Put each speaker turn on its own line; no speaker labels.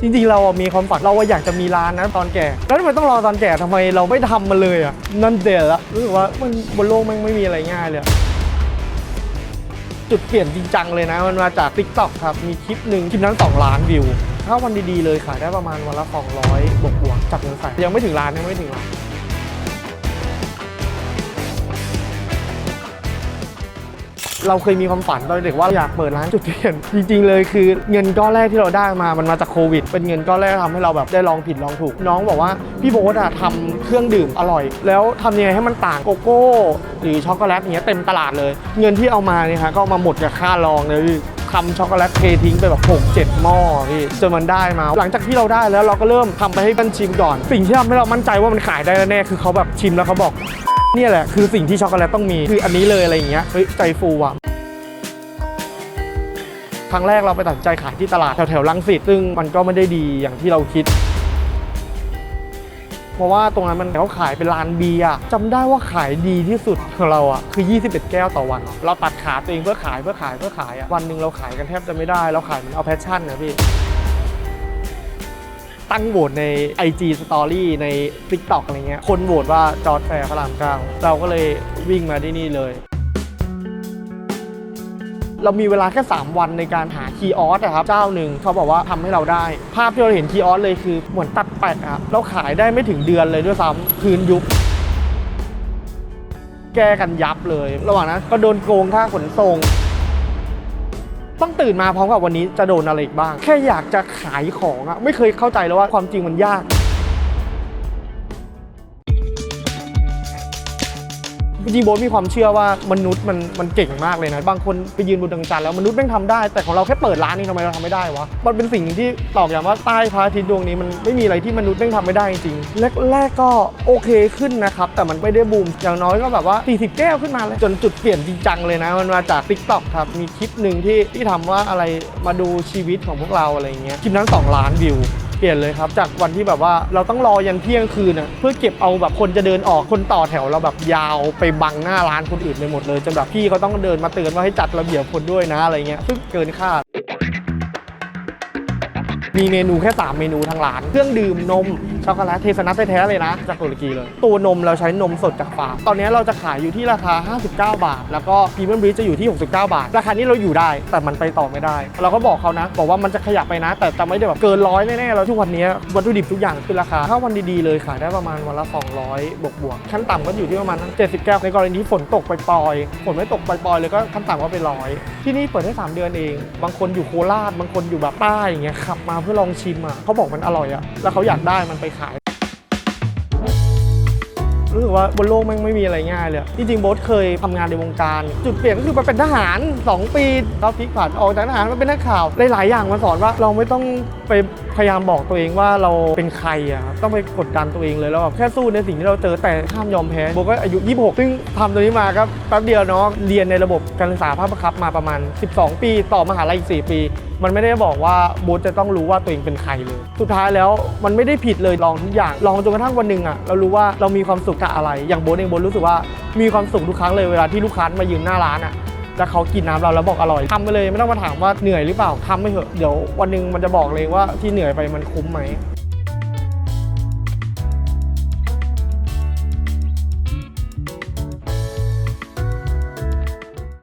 จริงๆ เรามีความฝันเราว่าอยากจะมีร้านนะตอนแก่ แล้วทำไมต้องรอตอนแก่ทำไมเราไม่ทำมันเลยอะนั่นเด็ดละรู้สึกว่ามันบนโลกมันไม่มีอะไรง่ายเลยจุดเปลี่ยนจริงจังเลยนะ มันมาจาก t ิ k t o k ครับ มีคลิปหนึ่งคลิปนั้น 2 ล้านวิว ถ้าวันดีๆเลยขายได้ประมาณวันละ200บวกบวกๆจากเงินใส่ยังไม่ถึงล้านยังไม่ถึงล้าน เราเคยมีความฝันตอนเด็กว่าอยากเปิดร้านจุดเปลี่ยนจริง ๆ เลยคือเงินก้อนแรกที่เราได้มามันมาจากโควิด เป็นเงินก้อนแรกทำให้เราแบบได้ลองผิดลองถูก น้องบอกว่าพี่โบ๊ทอะทำเครื่องดื่มอร่อย แล้วทำยังไงให้มันต่างโกโก้ หรือช็อกโกแลตอย่างเงี้ยเต็มตลาดเลย เงินที่เอามาเนี่ยฮะก็มาหมดกับค่าลองเลยทำช็อกโกแลตเททิ้งไปแบบ6 7หม้อพี่จนมันได้มา หลังจากที่เราได้แล้วเราก็เริ่มทำไปให้กันชิมก่อน สิ่งที่ทำให้เรามั่นใจว่ามันขายได้แน่คือเขาแบบชิมแล้วเขาบอก นี่ยแหละคือสิ่งที่ช็อกโกแลตต้องมีคืออันนี้เลยอะไรอย่างเงี้ยเฮ้ยใจฟูอะครั้งแรกเราไปตัดใจขายที่ตลาดแถวๆลังสิตซึ่งมันก็ไม่ได้ดีอย่างที่เราคิด เพราะว่าตรงนั้นมันเขาขายเป็นร้านเบียร์จำได้ว่าขายดีที่สุดของเราอะคือ 21 แก้วต่อวัน เราตัดขาตัวเองเพื่อขายเพื่อขายเพื่อขายอะวันหนึ่งเราขายกันแทบจะไม่ได้ เราขายมือนเอาแพชชั่นนะพี่ ตั้งโหวตใน IG Story ใน TikTok อะไรเงี้ย คนโหวตว่าจอร์ดแฟร์พระรามเก้าเราก็เลยวิ่งมาที่นี่เลย เรามีเวลาแค่ 3 วันในการหาคีย์ออสอะครับ เจ้าหนึ่งเขาบอกว่าทำให้เราได้ ภาพที่เราเห็นคีย์ออสเลยคือเหมือนตัดแปะอะเราขายได้ไม่ถึงเดือนเลยด้วยซ้ำพื้นยุบ แก้กันยับเลย ระหว่างนั้นก็โดนโกงค่าขนส่ง ต้องตื่นมาพร้อมกับวันนี้จะโดนอะไรอีกบ้าง แค่อยากจะขายของอะไม่เคยเข้าใจเลยว่าความจริงมันยาก จริงโบ๊ทมีความเชื่อว่ามนุษย์มันมันเก่งมากเลยนะ บางคนไปยืนบนดวงจันทร์แล้วมนุษย์แม่งทำได้ แต่ของเราแค่เปิดร้านนี่ทำไมเราทำไม่ได้วะ มันเป็นสิ่งที่ตอกย้ำว่าใต้พระอาทิตย์ดวงนี้มันไม่มีอะไรที่มนุษย์แม่งทำไม่ได้จริงแรกๆก็โอเคขึ้นนะครับ แต่มันไม่ได้บูม อย่างน้อยก็แบบว่า 40 แก้วขึ้นมาเลย จนจุดเปลี่ยนจริงจังเลยนะ มันมาจาก t ิ k t o k ครับ มีคลิปหนึ่งที่ที่ทำว่าอะไรมาดูชีวิตของพวกเราอะไรเงี้ย คลิปนั้น 2 ล้านวิว ปลี่ยนเลยครับ จากวันที่แบบว่าเราต้องรอยันเที่ยงคืนนะเพื่อเก็บเอาแบบคนจะเดินออกคนต่อแถวเราแบบยาวไปบังหน้าร้านคนอื่นไปหมดเลยจนแบบพี่เขาต้องเดินมาเตือนว่าให้จัดระเบียบคนด้วยนะอะไรเงี้ยซึ่งเกินคาดมีเมนูแค่ 3 เมนูทางร้าน เครื่องดื่มนมช็อกโกแลตเทสนัทแท้ๆเลยนะ จากตุรกีเลย ตัวนมเราใช้นมสดจากฟาร์มตอนนี้เราจะขายอยู่ที่ราคา 59 บาท แล้วก็พรีเมียมบริจะอยู่ที่ 69 บาท ราคานี้เราอยู่ได้ แต่มันไปต่อไม่ได้ เราก็บอกเขานะ บอกว่ามันจะขยับไปนะ แต่จะไม่ได้แบบเกินร้อยแน่ๆแล้วทุกวันนี้วัตถุดิบทุกอย่างขึ้นราคาถ้าวันดีๆเลยขายได้ประมาณวันละ 200 บวกบวกๆขั้นต่ำก็อยู่ที่ประมาณ70แก้วในกรณีที่ฝนตกปล่อยๆฝนไม่ตกปล่อยๆเลยก็ขั้นต่ำก็เป็นร้อยที่นี่เปิดได้สามเดือนเอง บางคนอยู่โคราชบางคนอยู่แบบใต้อย่างเงี้ยขับมาเพื่อลองชิมอะเขาบอกมันอร่อยอะแล้วเขาอยากได้มันไป กว่าบนโลกแม่งไม่มีอะไรง่ายเลยจริงๆโบ๊ทเคยทำงานในวงการ จุดเปลี่ยนก็คือไปเป็นทหาร 2 ปีเราพลิกผันออกจากทหารมาเป็นนักข่าวหลายๆอย่างมาสอนว่าเราไม่ต้องไปพยายามบอกตัวเองว่าเราเป็นใครอะครับต้องไปกดดันตัวเองเลยแล้วแบบแค่สู้ในสิ่งที่เราเจอแต่ห้ามยอมแพ้โบก็อายุ 26 ซึ่งทำตัวนี้มาก็แป๊บเดียวเนาะเรียนในระบบการศึกษาภาคบังคับมาประมาณ 12 ปี ต่อมหาลัยอีก 4 ปี มันไม่ได้บอกว่าโบ๊ทจะต้องรู้ว่าตัวเองเป็นใครเลย สุดท้ายแล้วมันไม่ได้ผิดเลยลองทุกอย่างลองจนกระทั่งวันหนึ่งอะเรารู้ว่าเรามีความสุขกับอะไร อย่างโบนเองโบนรู้สึกว่ามีความสุขทุกครั้งเลยเวลาที่ลูกค้ามายืนหน้าร้านอะแล้วเขากินน้ำเราแล้วบอกอร่อยทำไปเลยไม่ต้องมาถามว่าเหนื่อยหรือเปล่าทำไปเถอะเดี๋ยววันหนึ่งมันจะบอกเลยว่าที่เหนื่อยไปมันคุ้มไหม